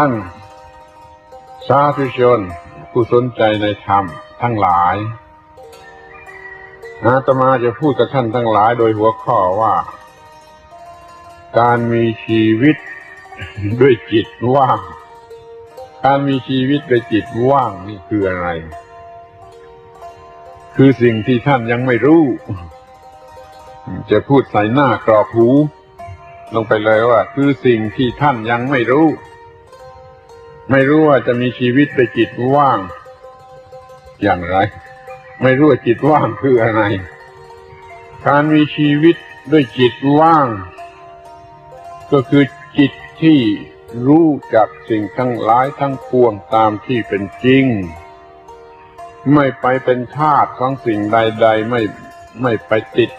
ท่านสาธุชนผู้สนใจในธรรมทั้งหลายอาตมาจะพูดกับท่านทั้งหลายโดยหัวข้อว่า การมีชีวิตด้วยจิตว่าง การมีชีวิตด้วยจิตว่างนี่คืออะไร คือสิ่งที่ท่านยังไม่รู้ จะพูดใส่หน้ากรอบหู ลงไปเลยว่า คือสิ่งที่ท่านยังไม่รู้ ไม่รู้ว่าจะมีชีวิตด้วยจิตว่าง อย่างไร ไม่รู้ว่าจิตว่างคืออะไร การมีชีวิตด้วยจิตว่าง ก็คือจิตที่รู้จักสิ่งทั้งหลายทั้งปวงตามที่เป็นจริง ไม่ไปเป็นทาสของสิ่งใด ๆ ไม่ไม่ไปติด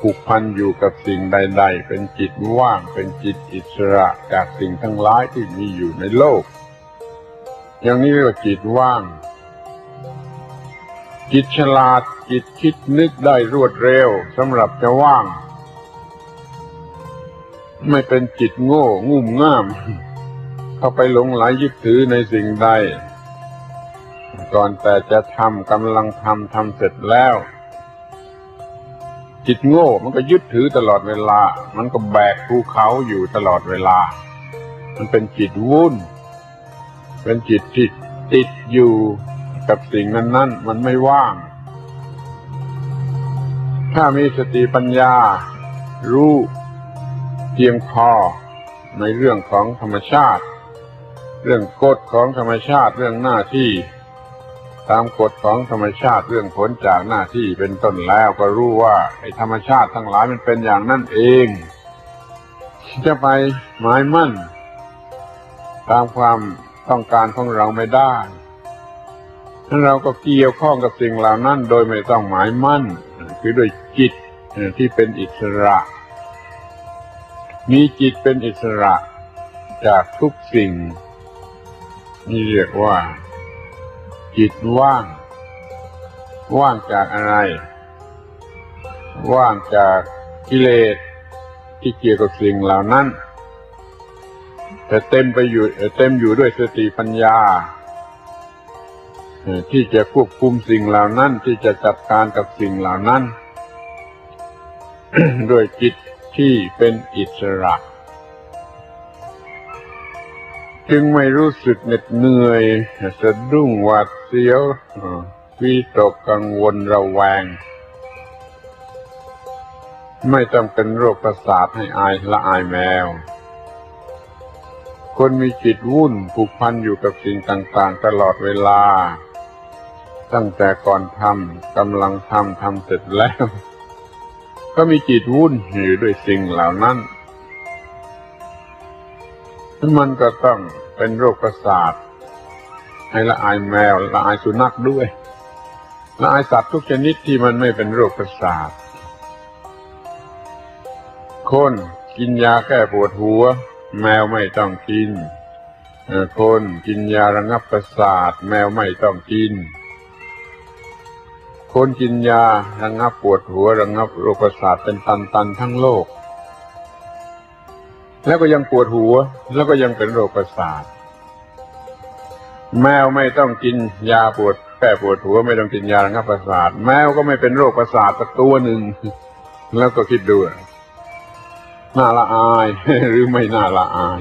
ผูกพันอยู่กับสิ่งใด ๆ เป็นจิตว่าง เป็นจิตอิสระจากสิ่งทั้งหลายที่มีอยู่ในโลก อย่างนี้เรียกว่าจิตว่าง จิตฉลาดจิตคิดนึกได้รวดเร็วสำหรับจะว่าง ไม่เป็นจิตโง่งุ่มง่าม เข้าไปหลงไหลยึดถือในสิ่งใด ก่อนแต่จะทำกำลังทำทำเสร็จแล้ว จิตโง่มันก็ยึดถือตลอดเวลา มันก็แบกภูเขาอยู่ตลอดเวลา มันเป็นจิตวุ่น เป็นจิตที่ติดอยู่กับสิ่งนั้น ๆ มันไม่ว่าง ถ้ามีสติปัญญา รู้เพียงพอในเรื่องของธรรมชาติ เรื่องกฎของธรรมชาติเรื่องหน้าที่ ตามกฎของธรรมชาติเรื่องผลจากหน้าที่เป็นต้นแล้วก็รู้ว่าไอ้ธรรมชาติทั้งหลายมันเป็นอย่างนั้นเอง จะไปหมายมั่น ตามความ ต้องการของเราไม่ได้เราก็เกี่ยวข้องกับสิ่งเหล่านั้น โดยไม่ต้องหมายมั่น คือโดยจิตที่เป็นอิสระ มีจิตเป็นอิสระจากทุกสิ่ง นี่เรียกว่า จิตว่าง ว่างจากอะไร ว่างจากกิเลสที่เกี่ยวกับสิ่งเหล่านั้น แต่เต็มไปอยู่เต็มอยู่ด้วยสติปัญญาที่จะควบคุมสิ่งเหล่านั้นที่จะจัดการกับสิ่งเหล่านั้น ด้วยจิตที่เป็นอิสระ จึงไม่รู้สึกเหน็ดเหนื่อยสะดุ้งหวาดเสียววิตกกังวลระแวง ไม่ต้องเป็นโรคประสาทให้อายละอายแมว คนมีจิตวุ่นผูกพันอยู่กับสิ่งต่างๆ ตลอดเวลา ตั้งแต่ก่อนทำกำลังทำทำเสร็จแล้ว ก็มีจิตวุ่นอยู่ด้วยสิ่งเหล่านั้นมันก็ต้องเป็นโรคประสาทให้ละอายแมวละอายสุนัขด้วยละอายสัตว์ทุกชนิดที่มันไม่เป็นโรคประสาทคนกินยาแก้ปวดหัว แมวไม่ต้องกินคนกินยาระงับประสาท แมวไม่ต้องกิน คนกินยาระงับปวดหัวระงับโรคประสาทเป็นตันๆทั้งโลก แล้วก็ยังปวดหัว แล้วก็ยังเป็นโรคประสาท แมวไม่ต้องกินยาปวดแก้ปวดหัวไม่ต้องกินยาระงับประสาท แมวก็ไม่เป็นโรคประสาทสักตัวหนึ่ง แล้วก็คิดดู น่าละอาย หรือไม่น่าละอาย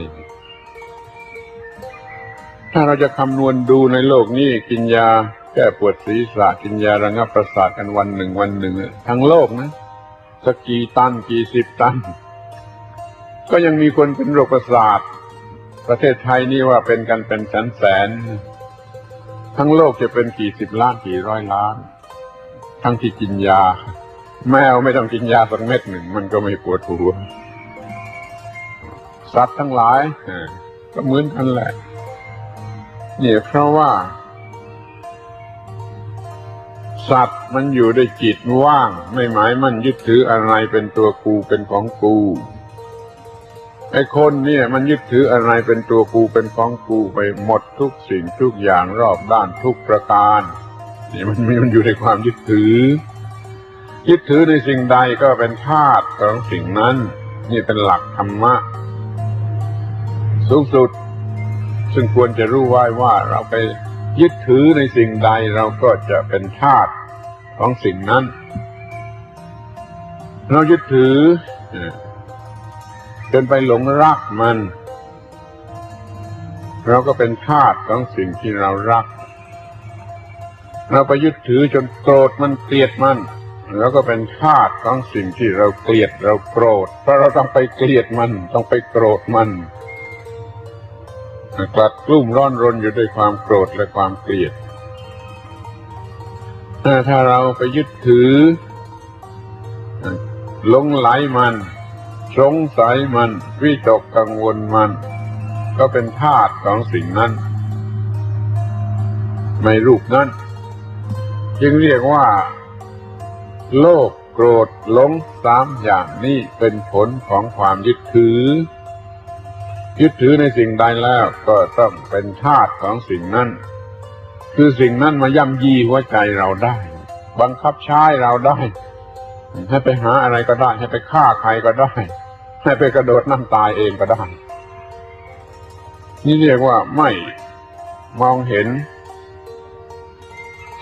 ถ้าเราจะคำนวณดูในโลกนี้กินยาแก้ปวดศีรษะกินยาระงับประสาทกันวันหนึ่งวันหนึ่งทั้งโลกนะสักกี่ตันกี่สิบตัน ก็ยังมีคนเป็นโรคประสาท ประเทศไทยนี่ว่าเป็นกันเป็นแสนแสน ทั้งโลกจะเป็นกี่สิบล้านกี่ร้อยล้าน ทั้งที่กินยา แมวไม่ต้องกินยาสักเม็ดหนึ่ง มันก็ไม่ปวดหัว สัตว์ทั้งหลายก็เหมือนกันแหละเนี่ยเพราะว่า สัตว์มันอยู่ในจิตว่าง ไม่หมายมันยึดถืออะไรเป็นตัวกูเป็นของกูไอ้คนเนี่ยมันยึดถืออะไรเป็นตัวกูเป็นของกูไปหมดทุกสิ่งทุกอย่างรอบด้านทุกประการนี่มันมันอยู่ในความยึดถือ ยึดถือในสิ่งใดก็เป็นธาตุของสิ่งนั้น นี่เป็นหลักธรรมะ สูงสุด ซึ่งควรจะรู้ไว้ว่าเราไปยึดถือในสิ่งใดเราก็จะเป็นทาสของสิ่งนั้น เรายึดถือจนไปหลงรักมัน เราก็เป็นทาสของสิ่งที่เรารัก เราไปยึดถือจนโกรธมันเกลียดมันเราก็เป็นทาสของสิ่งที่เราเกลียดเราโกรธเพราะเราต้องไปเกลียดมัน ต้องไปโกรธมัน กลัดกลุ้มร้อนรนอยู่ด้วยความโกรธและความเกลียดถ้าเราไปยึดถือหลงไหลมัน สงสัยมัน วิตกกังวลมัน ก็เป็นธาตุของสิ่งนั้น ไม่รูปนั้น จึงเรียกว่า โลภโกรธหลงสามอย่างนี้เป็นผลของความยึดถือ ยึดถือในสิ่งใดแล้วก็ต้องเป็นธาตุของสิ่งนั้น คือสิ่งนั้นมาย่ำยีหัวใจเราได้ บังคับใช้เราได้ ให้ไปหาอะไรก็ได้ ให้ไปฆ่าใครก็ได้ ให้ไปกระโดดน้ำตายเองก็ได้ นี่เรียกว่าไม่มองเห็น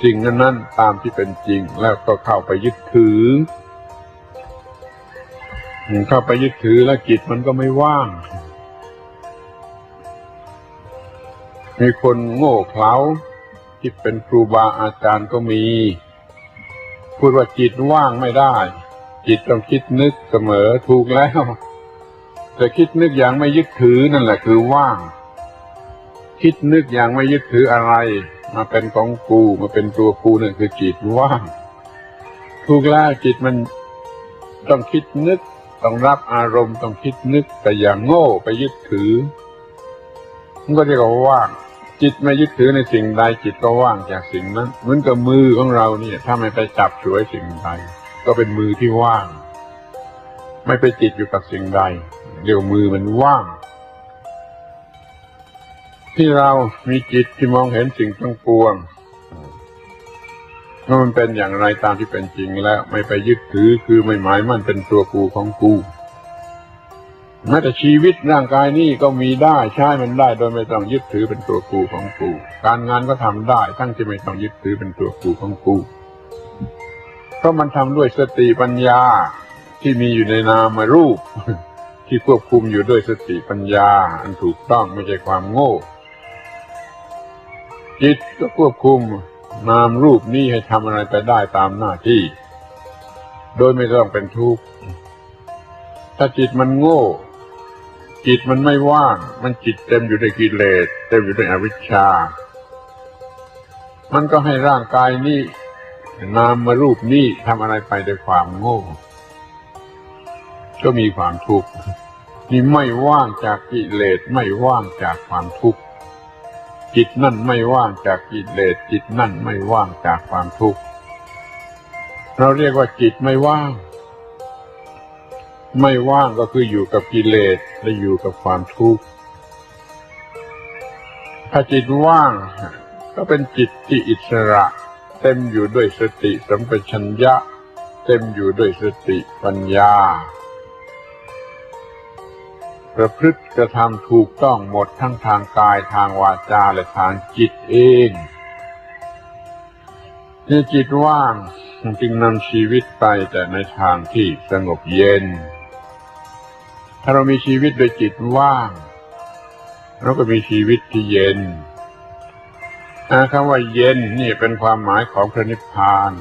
สิ่งนั้นนั้นตามที่เป็นจริงแล้วก็เข้าไปยึดถือเข้าไปยึดถือแล้วจิตมันก็ไม่ว่าง มีคนโง่เขลาที่เป็นครูบาอาจารย์ก็มี พูดว่าจิตว่างไม่ได้ จิตต้องคิดนึกเสมอถูกแล้วแต่คิดนึกอย่างไม่ยึดถือนั่นแหละคือว่าง คิดนึกอย่างไม่ยึดถืออะไร มาเป็นของกูมาเป็นตัวกูนั่นคือจิตว่าง ถูกแล้วจิตมันต้องคิดนึกต้องรับอารมณ์ต้องคิดนึกแต่อย่างโง่ไปยึดถือมันก็เรียกว่าว่าง จิตไม่ยึดถือในสิ่งใดจิตก็ว่างจากสิ่งนั้น เหมือนกับมือของเราเนี่ย ถ้าไม่ไปจับช่วยสิ่งใด ก็เป็นมือที่ว่าง ไม่ไปจิตอยู่กับสิ่งใดเรียกมือมันว่าง ที่เรามีจิตที่มองเห็นสิ่งทั้งปวงว่ามันเป็นอย่างไรตามที่เป็นจริงแล้ว ไม่ไปยึดถือคือไม่หมายมั่นเป็นตัวกูของกู แม้แต่ชีวิตร่างกายนี่ก็มีได้ใช้มันได้โดยไม่ต้องยึดถือเป็นตัวกูของกูการงานก็ทำได้ทั้งที่ไม่ต้องยึดถือเป็นตัวกูของกูเพราะมันทำด้วยสติปัญญาที่มีอยู่ในนามรูป ที่ควบคุมอยู่ด้วยสติปัญญา อันถูกต้องไม่ใช่ความโง่ จิตก็ควบคุมนามรูปนี้ให้ทำอะไรไปได้ตามหน้าที่ โดยไม่ต้องเป็นทุกข์ถ้าจิตมันโง่ จิตมันไม่ว่าง มันจิตเต็มอยู่ด้วยกิเลส เต็มอยู่ด้วยอวิชชา มันก็ให้ร่างกายนี้นามมารูปนี้ทำอะไรไปด้วยความโง่ ก็มีความทุกข์นี่ไม่ว่างจากกิเลสไม่ว่างจากความทุกข์จิตนั่นไม่ว่างจากกิเลสจิตนั่นไม่ว่างจากความทุกข์เราเรียกว่าจิตไม่ว่าง ไม่ว่างก็คืออยู่กับกิเลสและอยู่กับความทุกข์ถ้าจิตว่าง ก็เป็นจิตที่อิสระ เต็มอยู่ด้วยสติสัมปชัญญะ เต็มอยู่ด้วยสติปัญญา ประพฤติกระทำถูกต้องหมดทั้งทางกายทางวาจาและทางจิตเองที่จิตว่างจึงนำชีวิตไปแต่ในทางที่สงบเย็น ถ้าเรามีชีวิตโดยจิตว่าง เราก็มีชีวิตที่เย็นคำว่าเย็นนี่เป็นความหมายของพระนิพพาน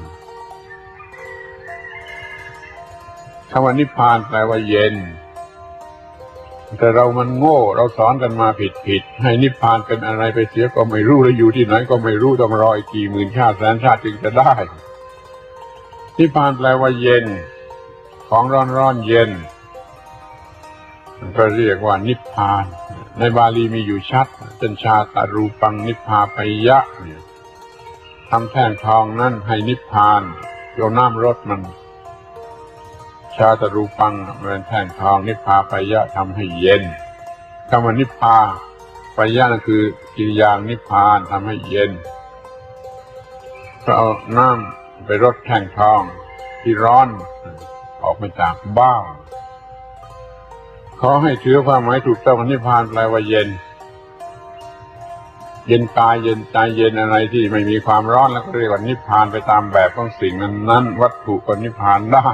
คำว่านิพพานแปลว่าเย็น แต่เรามันโง่ เราสอนกันมาผิดผิด ให้นิพพานเป็นอะไรไปเสียก็ไม่รู้ แล้วอยู่ที่ไหนก็ไม่รู้ ต้องรออีกกี่หมื่นชาติแสนชาติจึงจะได้ นิพพานแปลว่าเย็น ของร้อนร้อนเย็น ก็เรียกว่านิพพาน ในบาลีมีอยู่ชัดเป็นชาตารูปังนิพพาปยะเนี่ยทำแท่งทองนั่นให้นิพพานโยน้ำรถมัน ชาตารูปังเป็นแท่งทองนิพพาปยะทำให้เย็นคำว่านิพพาปยะนั่นคือกิริยานิพพานทำให้เย็นก็เอาน้ำไปรดแท่งทองที่ร้อนออกมาจากบ้า ขอให้ถือความหมายถูกต้องนิพพานแปลว่าเย็น เย็นกายเย็นใจเย็นอะไรที่ไม่มีความร้อนแล้วก็เรียกว่านิพพานไปตามแบบของสิ่งนั้นนั้นวัตถุก็นิพพานได้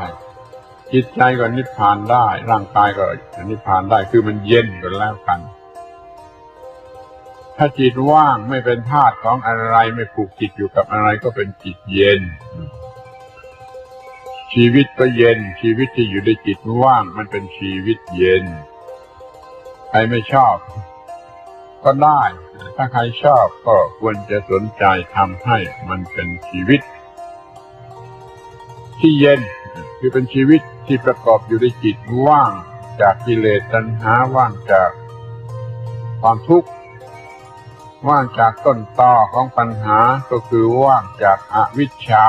จิตใจก็นิพพานได้ ร่างกายก็นิพพานได้คือมันเย็นกันแล้วกัน ถ้าจิตว่างไม่เป็นธาตุของอะไรไม่ผูกจิตอยู่กับอะไรก็เป็นจิตเย็น ชีวิตก็เย็น ชีวิตที่อยู่ในจิตว่างมันเป็นชีวิตเย็น ใครไม่ชอบ ก็ได้ ถ้าใครชอบก็ควรจะสนใจทำให้มันเป็นชีวิต ที่เย็นคือเป็นชีวิตที่ประกอบอยู่ในจิตว่างจากกิเลสตัณหาว่างจากความทุกข์ว่างจากต้นตอของปัญหาก็คือว่างจากอวิชชา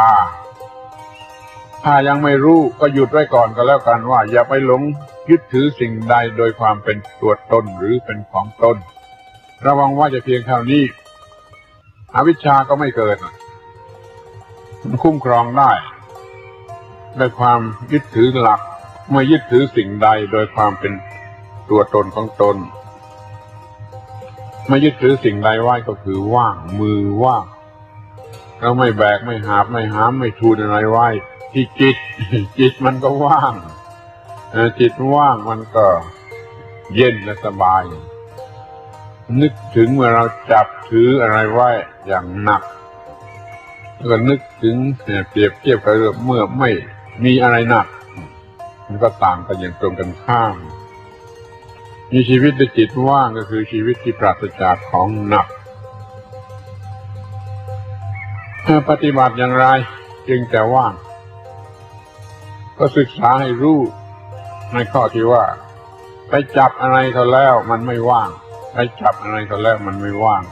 ถ้ายังไม่รู้ก็หยุดไว้ก่อนก็แล้วกันว่า อย่าไปหลงยึดถือสิ่งใดโดยความเป็นตัวตนหรือเป็นของตน ระวังว่าจะเพียงเท่านี้อวิชชาก็ไม่เกิดมันคุ้มครองได้ด้วยความยึดถือหลักไม่ยึดถือสิ่งใดโดยความเป็นตัวตนของตนไม่ยึดถือสิ่งใดไว้ก็คือว่างมือว่างเราไม่แบกไม่หาบไม่หามไม่ทูนอะไรไว้ ที่จิต จิตมันก็ว่างจิตว่างมันก็เย็นและสบาย นึกถึงเมื่อเราจับถืออะไรไว้อย่างหนักแล้วก็นึกถึงเนี่ยเปรียบเทียบกับเมื่อไม่มีอะไรหนัก มันก็ต่างกันอย่างตรงกันข้าม มีชีวิตด้วยจิตว่างก็คือชีวิตที่ปราศจากของหนักปฏิบัติอย่างไรจึงจะว่าง ก็ศึกษาให้รู้ในข้อที่ว่า ไปจับอะไรเขาแล้วมันไม่ว่าง ไปจับอะไรเขาแล้วมันไม่ว่าง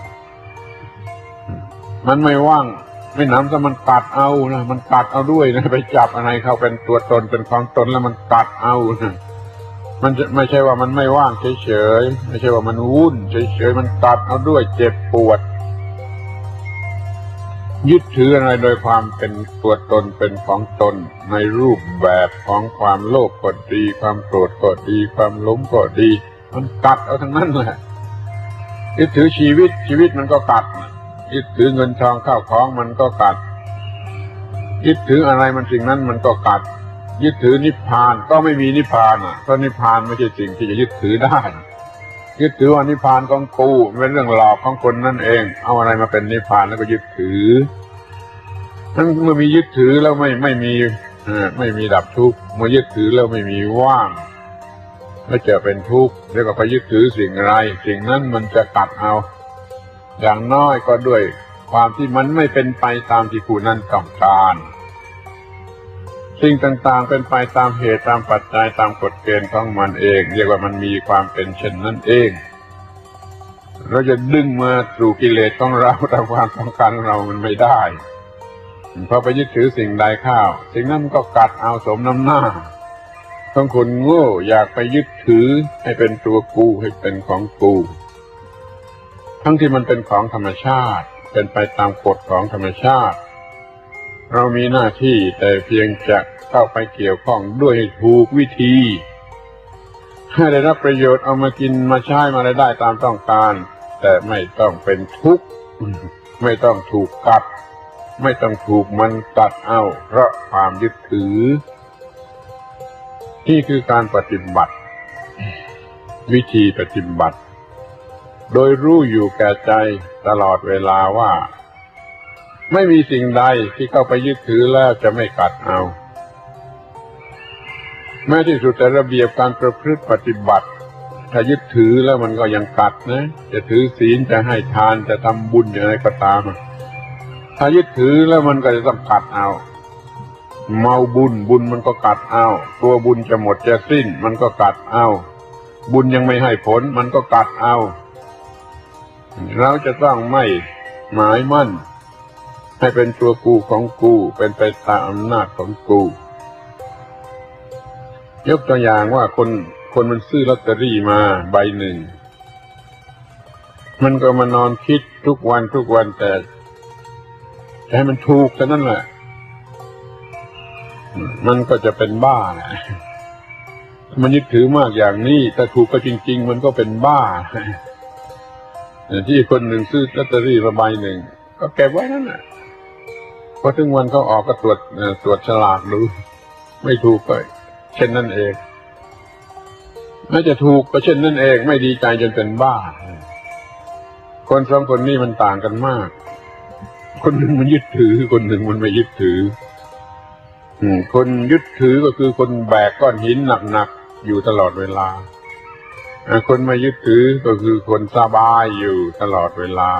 มันไม่ว่าง ไม่น้ำถ้ามันกัดเอานะมันกัดเอาด้วยนะไปจับอะไรเขาเป็นตัวตนเป็นของตนแล้วมันกัดเอานะมันไม่ใช่ว่ามันไม่ว่างเฉยๆไม่ใช่ว่ามันวุ่นเฉยๆมันกัดเอาด้วยเจ็บปวด ยึดถืออะไรโดยความเป็นตัวตนเป็นของตน ในรูปแบบของความโลภก็ดี ความโกรธก็ดี ความหลงก็ดี มันกัดเอาทั้งนั้นแหละยึดถือชีวิตชีวิตมันก็กัดยึดถือเงินทองข้าวของมันก็กัดยึดถืออะไรมันสิ่งนั้นมันก็กัด ยึดถือนิพพานก็ไม่มีนิพพานอะเพราะนิพพานไม่ใช่สิ่งที่จะยึดถือได้ ยึดถือว่านิพพานของกูเป็นเรื่องหลอกของคนนั่นเอง เอาอะไรมาเป็นนิพพานแล้วก็ยึดถือ ทั้งเมื่อมียึดถือแล้วไม่ไม่มีไม่มีดับทุกข์เมื่อยึดถือแล้วไม่มีว่างก็จะเป็นทุกข์แล้วก็ไปยึดถือสิ่งอะไร สิ่งนั้นมันจะกัดเอา อย่างน้อยก็ด้วยความที่มันไม่เป็นไปตามที่ผู้นั้นต้องการ สิ่งต่างๆ เป็นไปตามเหตุตามปัจจัยตามกฎเกณฑ์ของมันเอง เรียกว่ามันมีความเป็นเช่นนั้นเอง เราจะดึงมาสู่กิเลสของเราตามความต้องการของเรามันไม่ได้พอไปยึดถือสิ่งใดข้าว สิ่งนั้นก็กัดเอาสมน้ำหน้าต้องคนโง่อยากไปยึดถือให้เป็นตัวกูให้เป็นของกู ทั้งที่มันเป็นของธรรมชาติ เป็นไปตามกฎของธรรมชาติ เรามีหน้าที่แต่เพียงจะเข้าไปเกี่ยวข้องด้วยถูกวิธี ให้ได้รับประโยชน์เอามากินมาใช้มาได้ตามต้องการ แต่ไม่ต้องเป็นทุกข์ไม่ต้องถูกกัด ไม่ต้องถูกมันกัดเอา เพราะความยึดถือ นี่คือการปฏิบัติ วิธีปฏิบัติ โดยรู้อยู่แก่ใจตลอดเวลาว่า ไม่มีสิ่งใดที่เข้าไปยึดถือแล้วจะไม่กัดเอา แม้ที่สุดแต่ระเบียบการประพฤติปฏิบัติ ถ้ายึดถือแล้วมันก็ยังกัดนะ จะถือศีลจะให้ทานจะทำบุญอย่างไรก็ตาม ถ้ายึดถือแล้วมันก็จะต้องกัดเอา เมาบุญบุญมันก็กัดเอา ตัวบุญจะหมดจะสิ้น มันก็กัดเอา บุญยังไม่ให้ผล มันก็กัดเอา เราจะต้องไม่หมายมั่น ให้เป็นตัวกูของกู เป็นไปตามอำนาจของกู ยกตัวอย่างว่าคนคนมันซื้อลอตเตอรี่มาใบหนึ่ง มันก็มานอนคิดทุกวันทุกวันแต่แต่ให้มันถูกแค่นั้นแหละ มันก็จะเป็นบ้าแหละมันยึดถือมากอย่างนี้แต่ถูกก็จริง ๆ มันก็เป็นบ้าที่คนหนึ่งซื้อลอตเตอรี่ระใบหนึ่งก็เก็บไว้นั่นแหละ พอถึงวันเขาออกก็ตรวจตรวจฉลากดูไม่ถูกก็เช่นนั่นเองแม้จะถูกก็เช่นนั่นเอง ไม่ดีใจจนเป็นบ้า คนสองคนนี้มันต่างกันมาก คนหนึ่งมันยึดถือ คนหนึ่งมันไม่ยึดถือคนยึดถือก็คือคนแบกก้อนหินหนักๆอยู่ตลอดเวลาคนไม่ยึดถือก็คือคนสบายอยู่ตลอดเวลา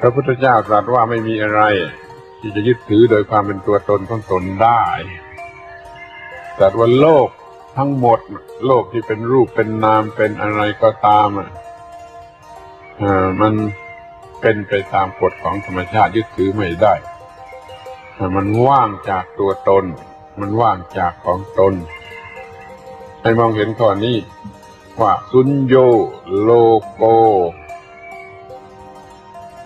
พระพุทธเจ้าตรัสว่าไม่มีอะไร ที่จะยึดถือโดยความเป็นตัวตนของตนได้ตรัสว่าโลกทั้งหมด โลกที่เป็นรูปเป็นนามเป็นอะไรก็ตามอะมันเป็นไปตามกฎของธรรมชาติยึดถือไม่ได้มันว่างจากตัวตน มันว่างจากของตน ให้มองเห็นข้อนี้ว่าสุญโยโลโก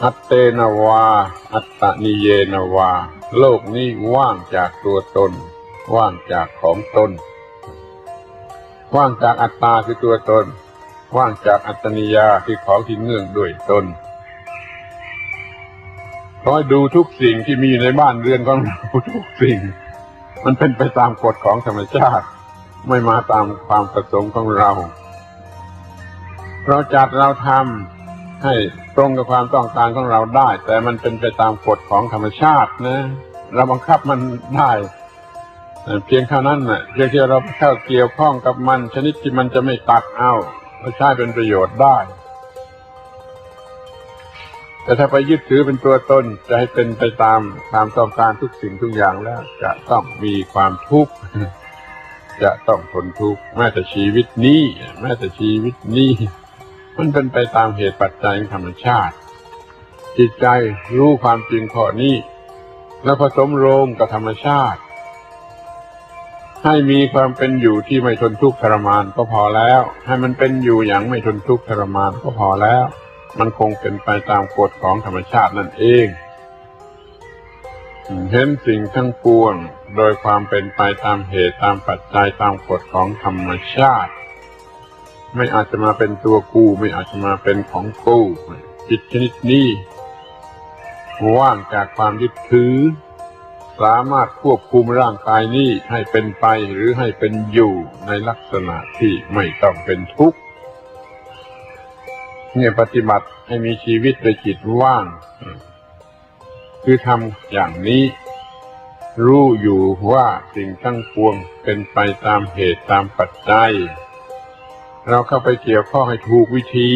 อัตเตนวา อัตตนิเยนวา โลกนี้ว่างจากตัวตน ว่างจากของตน ว่างจากอัตตาคือตัวตน ว่างจากอัตตนิยาคือของที่เนื่องด้วยตนคอยดูทุกสิ่งที่มีในบ้านเรือนของเราทุกสิ่ง มันเป็นไปตามกฎของธรรมชาติ ไม่มาตามความประสงค์ของเรา เราจัดเราทำให้ ตรงกับความต้องการของเราได้ แต่มันเป็นไปตามกฎของธรรมชาตินะเราบังคับมันได้เพียงเท่านั้นนะ่ะเพียงที่เราเข้าเกี่ยวข้องกับมัน ชนิดที่มันจะไม่ตัดเอาเราใช้เป็นประโยชน์ได้ แต่ถ้าไปยึดถือเป็นตัวตนจะให้เป็นไปตามความต้องการทุกสิ่งทุกอย่างแล้ว จะต้องมีความทุกข์จะต้องทนทุกข์แม้แต่ชีวิตนี้แม้แต่ชีวิตนี้ มันเป็นไปตามเหตุปัจจัยธรรมชาติ จิตใจรู้ความจริงข้อนี้ แล้วผสมโรงกับธรรมชาติ ให้มีความเป็นอยู่ที่ไม่ทนทุกข์ทรมานก็พอแล้ว ให้มันเป็นอยู่อย่างไม่ทนทุกข์ทรมานก็พอแล้ว มันคงเป็นไปตามกฎของธรรมชาตินั่นเองเห็นสิ่งทั้งปวง โดยความเป็นไปตามเหตุตามปัจจัยตามกฎของธรรมชาติ ไม่อาจจะมาเป็นตัวกู ไม่อาจจะมาเป็นของกูจิตชนิดนี้ว่างจากความยึดถือ สามารถควบคุมร่างกายนี้ให้เป็นไปหรือให้เป็นอยู่ในลักษณะที่ไม่ต้องเป็นทุกข์เนี่ยปฏิบัติให้มีชีวิตโดยจิตว่าง คือทำอย่างนี้ รู้อยู่ว่าสิ่งทั้งปวงเป็นไปตามเหตุตามปัจจัย เราเข้าไปเกี่ยวข้องให้ถูกวิธี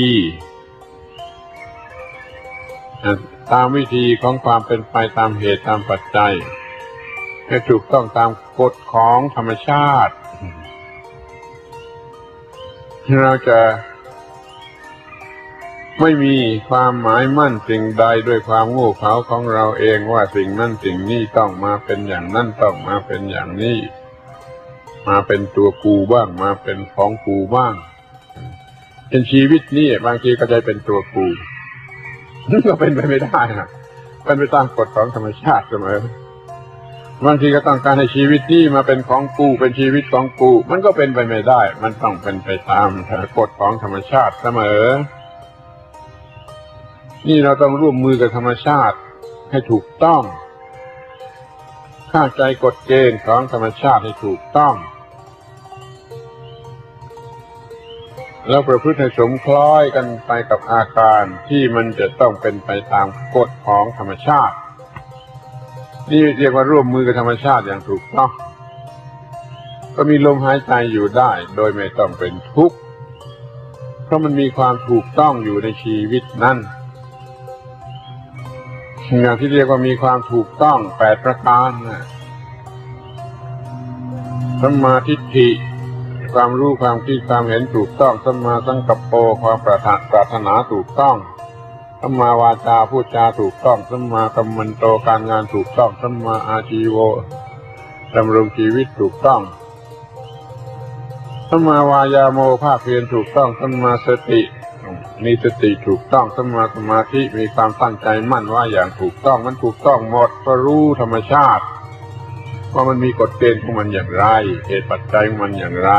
ตามวิธีของความเป็นไปตามเหตุตามปัจจัยให้ถูกต้องตามกฎของธรรมชาติ เราจะไม่มีความหมายมั่นสิ่งใดด้วยความง่เขลาของเราเองว่าสิ่งนั้นสิ่งนี้ต้องมาเป็นอย่างนั้นต้องมาเป็นอย่างนี้ มาเป็นตัวกูบ้างมาเป็นของกูบ้าง นชีวิตนี้บางทีก็จะเป็นตัวกูนี่ก็เป็นไปไม่ได้นะเป็นไปตามกฎของธรรมชาติเสมอบางทีก็ต้องการให้ชีวิตนี้มาเป็นของกูเป็นชีวิตของกู มันก็เป็นไปไม่ได้ มันต้องเป็นไปตามกฎของธรรมชาติเสมอ นี่เราต้องร่วมมือกับธรรมชาติให้ถูกต้องข้าใจกฎเกณฑ์ของธรรมชาติให้ถูกต้อง แล้วประพฤติให้สมคล้อยกันไปกับอาการที่มันจะต้องเป็นไปตามกฎของธรรมชาติ นี่เรียกว่าร่วมมือกับธรรมชาติอย่างถูกต้องก็มีลมหายใจอยู่ได้ โดยไม่ต้องเป็นทุกข์เพราะมันมีความถูกต้องอยู่ในชีวิตนั้นอย่างที่เรียกว่ามีความถูกต้องแปดประการนะสมมาทิฏฐิ ความรู้ความคิดความเห็นถูกต้องสัมมาสังกัปโปความปรารถปรารถนาถูกต้องสัมมาวาจาพูดจาถูกต้องสัมมากัมมันโตการงานถูกต้องสัมมาอาชีโวดำรงชีวิตถูกต้องสัมมาวายาโมภาคเพียรถูกต้องสัมมาสติมีสติถูกต้องสมาสมาธิมีความตั้งใจมั่นว่าอย่างถูกต้องมันถูกต้องหมดก็รู้ธรรมชาติ ว่ามันมีกฎเกณฑ์ของมันอย่างไรเหตุปัจจัยของมันอย่างไร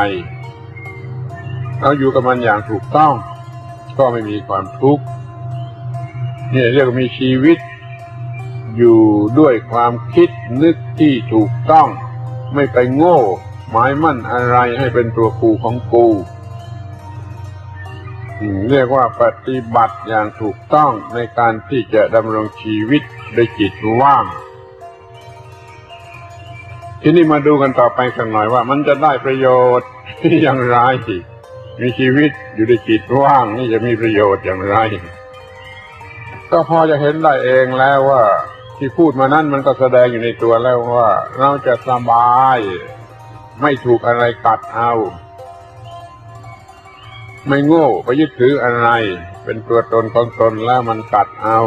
เราอยู่กับมันอย่างถูกต้อง ก็ไม่มีความทุกข์เนี่ยเรียกว่ามีชีวิต อยู่ด้วยความคิดนึกที่ถูกต้อง ไม่ไปโง่ หมายมั่นอะไรให้เป็นตัวกูของกูเรียกว่าปฏิบัติอย่างถูกต้องในการที่จะดำรงชีวิตโดยจิตว่าง ทีนี้มาดูกันต่อไปกันหน่อยว่า มันจะได้ประโยชน์อย่างไรมีชีวิตอยู่ในจิตว่างนี่จะมีประโยชน์อย่างไร ก็พอจะเห็นได้เองแล้วว่า ที่พูดมานั้นมันก็แสดงอยู่ในตัวแล้วว่า เราจะสบาย ไม่ถูกอะไรกัดเอาไม่โง่ไปยึดถืออะไร เป็นตัวตนของตนแล้วมันกัดเอา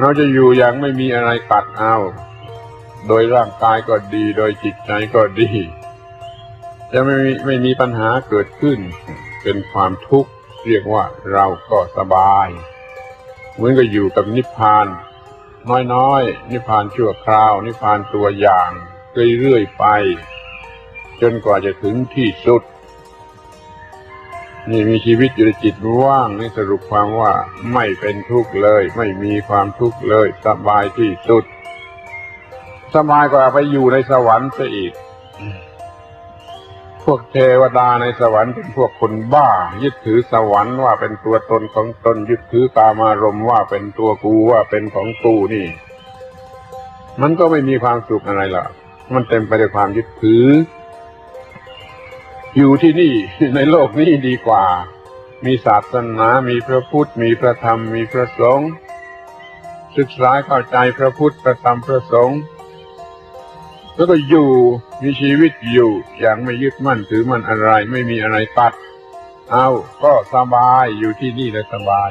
เราจะอยู่อย่างไม่มีอะไรกัดเอา โดยร่างกายก็ดี โดยจิตใจก็ดี จะไม่มีไม่มีปัญหาเกิดขึ้น เป็นความทุกข์เรียกว่าเราก็สบาย เหมือนกับอยู่กับนิพพาน น้อยๆนิพพานชั่วคราว นิพพานตัวอย่างเรื่อยๆไป จนกว่าจะถึงที่สุด นี่มีชีวิตอยู่ในจิตว่างนี่สรุปความว่าไม่เป็นทุกข์เลย ไม่มีความทุกข์เลย สบายที่สุด สบายกว่าไปอยู่ในสวรรค์ซะอีก พวกเทวดาในสวรรค์เป็นพวกคนบ้า ยึดถือสวรรค์ว่าเป็นตัวตนของตนยึดถือตามารมว่าเป็นตัวกูว่าเป็นของกูนี่ มันก็ไม่มีความสุขอะไรหรอกมันเต็มไปด้วยความยึดถือ อยู่ที่นี่ในโลกนี้ดีกว่า มีศาสนา มีพระพุทธ มีพระธรรม มีพระสงฆ์ศึกษาเข้าใจพระพุทธพระธรรมพระสงฆ์ แล้วก็อยู่มีชีวิตอยู่ อย่างไม่ยึดมั่นถือมั่นอะไรไม่มีอะไรตัด เอาก็สบายอยู่ที่นี่เลยสบาย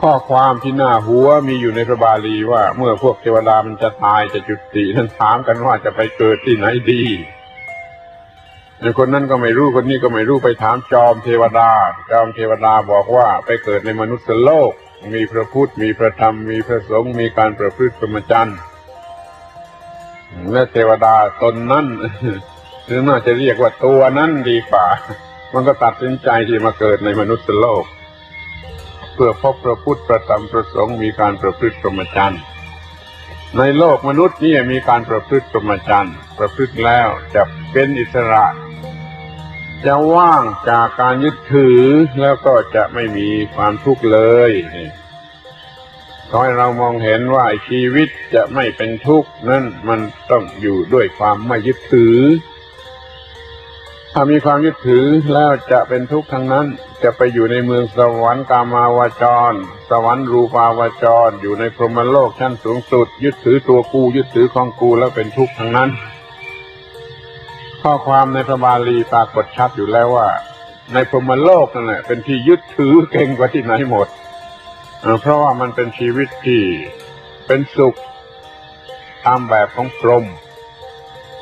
ข้อความที่หน้าหัวมีอยู่ในพระบาลีว่า เมื่อพวกเทวดามันจะตายจะจุตินั้นถามกันว่าจะไปเกิดที่ไหนดีคนนั้นก็ไม่รู้คนนี้ก็ไม่รู้ไปถามจอมเทวดา จอมเทวดาบอกว่าไปเกิดในมนุษย์โลก มีพระพุทธมีพระธรรมมีพระสงฆ์มีการประพฤติธรรมจันทร์ และเทวดาตนนั้นหรือน่าจะเรียกว่าตัวนั้นดีกว่า มันก็ตัดสินใจที่มาเกิดในมนุษย์โลก เพื่อพบพระพุทธพระธรรมพระสงฆ์มีการประพฤติธรรมจันทร์ในโลกมนุษย์นี่มีการประพฤติธรรมจันทร์ประพฤติแล้วจะเป็นอิสระ จะว่างจากการยึดถือแล้วก็จะไม่มีความทุกข์เลย ขอให้เรามองเห็นว่าชีวิตจะไม่เป็นทุกข์นั่นมันต้องอยู่ด้วยความไม่ยึดถือ ถ้ามีความยึดถือแล้วจะเป็นทุกข์ทั้งนั้น จะไปอยู่ในเมืองสวรรค์กามาวจร สวรรค์รูปาวจร อยู่ในพรหมโลกชั้นสูงสุด ยึดถือตัวกูยึดถือของกูแล้วเป็นทุกข์ทั้งนั้น ข้อความในพระบาลีปรากฏชัดอยู่แล้วว่า ในพรหมโลกนั่นแหละเป็นที่ยึดถือเก่งกว่าที่ไหนหมด เพราะว่ามันเป็นชีวิตที่เป็นสุขตามแบบของพรหม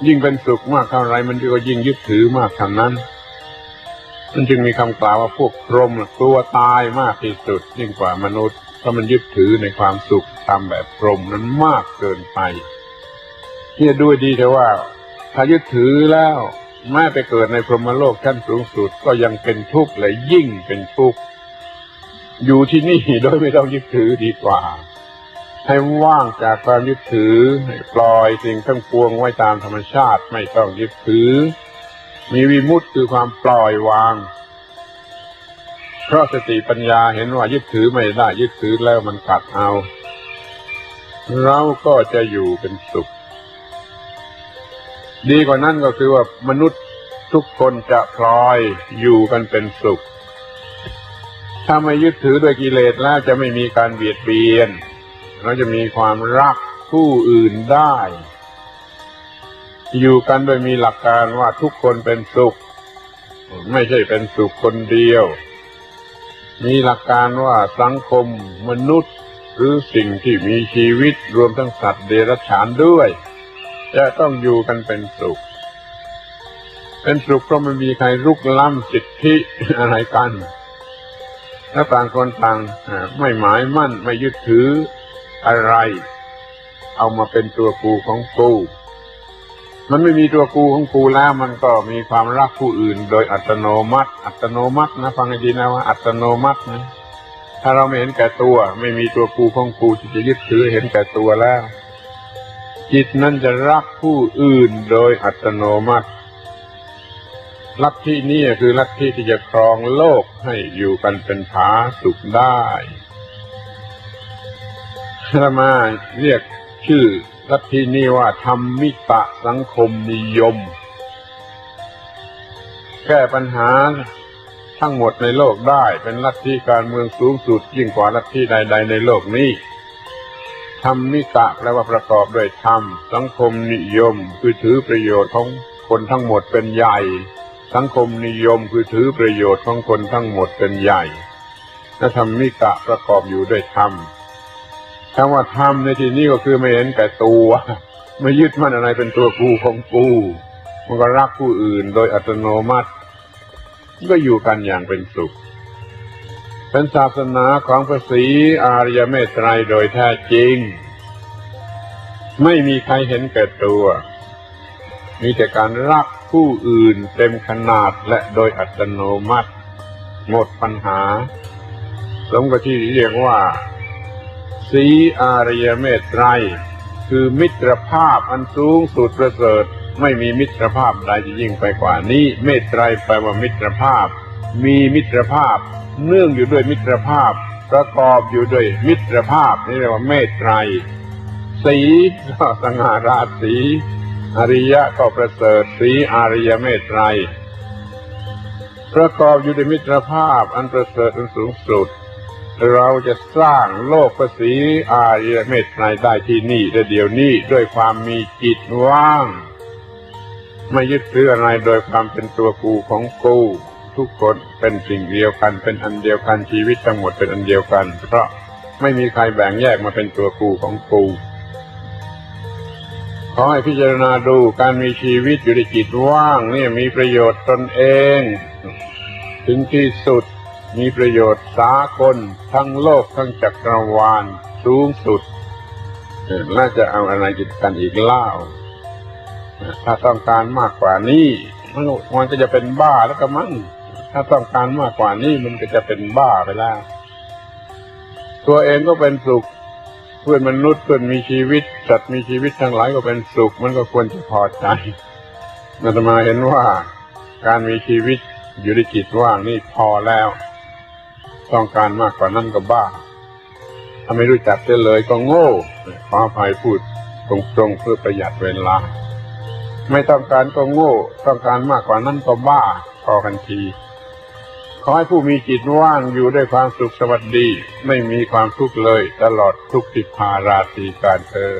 ยิ่งเป็นสุขมากเท่าไรมันก็ยิ่งยึดถือมากเท่านั้น มันจึงมีคำกล่าวว่าพวกพรหมกลัวตายมากที่สุด ยิ่งกว่ามนุษย์เพราะมันยึดถือในความสุขตามแบบพรหมนั้นมากเกินไปเนี่ยด้วยดีแต่ว่า ถ้ายึดถือแล้วแม้ไปเกิดในพรหมโลกชั้นสูงสุดก็ยังเป็นทุกข์และยิ่งเป็นทุกข์ อยู่ที่นี่โดยไม่ต้องยึดถือดีกว่า ให้ว่างจากความยึดถือให้ปล่อยสิ่งทั้งปวงไว้ตามธรรมชาติไม่ต้องยึดถือ มีวิมุตติคือความปล่อยวาง เพราะสติปัญญาเห็นว่ายึดถือไม่ได้ยึดถือแล้วมันกัดเอา เราก็จะอยู่เป็นสุข ดีกว่านั้นก็คือว่ามนุษย์ทุกคนจะพลอยอยู่กันเป็นสุข ถ้าไม่ยึดถือด้วยกิเลสแล้วจะไม่มีการเบียดเบียน เราจะมีความรักผู้อื่นได้ อยู่กันโดยมีหลักการว่าทุกคนเป็นสุข ไม่ใช่เป็นสุขคนเดียว มีหลักการว่าสังคมมนุษย์ หรือสิ่งที่มีชีวิตรวมทั้งสัตว์เดรัจฉานด้วย จะต้องอยู่กันเป็นสุข เป็นสุขเพราะไม่มีใครรุกล้ำสิทธิอะไรกัน และต่างคนต่างไม่หมายมั่นไม่ยึดถืออะไร เอามาเป็นตัวกูของกูมันไม่มีตัวกูของกูแล้วมันก็มีความรักผู้อื่น โดยอัตโนมัติ อัตโนมัตินะฟังให้ดีนะว่าอัตโนมัตินะถ้าเราไม่เห็นแก่ตัว ไม่มีตัวกูของกูที่จะยึดถือเห็นแก่ตัวแล้ว จิตนั้นจะรักผู้อื่นโดยอัตโนมัติ ลัทธินี้คือลัทธิที่จะครองโลกให้อยู่กันเป็นผาสุขได้เรามาเรียกชื่อลัทธินี้ว่าธรรมิตะสังคมนิยม แก้ปัญหาทั้งหมดในโลกได้เป็นลัทธิการเมืองสูงสุดยิ่งกว่าลัทธิใด ๆ ในโลกนี้ธรรมิตะแปลว่าประกอบด้วยธรรม สังคมนิยม คือถือประโยชน์ของคนทั้งหมดเป็นใหญ่ สังคมนิยมคือถือประโยชน์ของคนทั้งหมดเป็นใหญ่และธรรมิตะประกอบอยู่ด้วยธรรมคำว่าธรรมในที่นี้ก็คือไม่เห็นแก่ตัวไม่ยึดมั่นอะไรเป็นตัวกูของกูมันก็รักผู้อื่นโดยอัตโนมัติก็อยู่กันอย่างเป็นสุข เป็นศาสนาของพระศรีอารยเมตไตรโดยแท้จริง ไม่มีใครเห็นแก่ตัว มีแต่การรัก ผู้อื่นเต็มขนาดและโดยอัตโนมัติ หมดปัญหา สมกับที่เรียกว่า สีอารยเมตไตร คือมิตรภาพอันสูงสุดประเสริฐไม่มีมิตรภาพใดจะยิ่งไปกว่านี้ เมตไตรแปลว่ามิตรภาพ มีมิตรภาพ เนื่องอยู่ด้วยมิตรภาพ ประกอบอยู่ด้วยมิตรภาพนี่เรียกว่าเมตไตร สีก็สง่าราศี อริยะก็ประเสริฐสีอารยเมตไตรประกอบอยู่ด้วยมิตรภาพอันประเสริฐอันสูงสุด เราจะสร้างโลกภาษีอารยเมตไตรได้ที่นี่แต่เดี๋ยวนี้ด้วยความมีจิตว่าง ไม่ยึดถืออะไรโดยความเป็นตัวกูของกูทุกคนเป็นสิ่งเดียวกันเป็นอันเดียวกันชีวิตทั้งหมดเป็นอันเดียวกัน เพราะไม่มีใครแบ่งแยกมาเป็นตัวกูของกู อให้พิจารณาดูการมีชีวิตอยู่ในจิตว่างเนี่ยมีประโยชน์ตนเอง ถึงที่สุดมีประโยชน์สากลทั้งโลกทั้งจักรวาลสูงสุดน่าจะเอาอะไรกินกันอีกเล่า ถ้าต้องการมากกว่านี้ มันมันก็จะเป็นบ้าแล้วก็มั้งถ้าต้องการมากกว่านี้มันก็จะเป็นบ้าไปแล้ว ตัวเองก็เป็นสุข เพื่อนมนุษย์เพื่อนมีชีวิตสัตว์มีชีวิตทั้งหลายก็เป็นสุข มันก็ควรจะพอใจอาตมาเห็นว่าการมีชีวิตอยู่ในจิตว่างนี่พอแล้ว ต้องการมากกว่านั้นก็บ้า ถ้าไม่รู้จักเสียเลยก็โง่ขออภัยพูดตรงๆเพื่อประหยัดเวลา ไม่ต้องการก็โง่ ต้องการมากกว่านั้นก็บ้า พอกันที ขอให้ผู้มีจิตว่างอยู่ด้วยความสุขสวัสดี ไม่มีความทุกข์เลยตลอดทุกสิภาราตรีการเธอ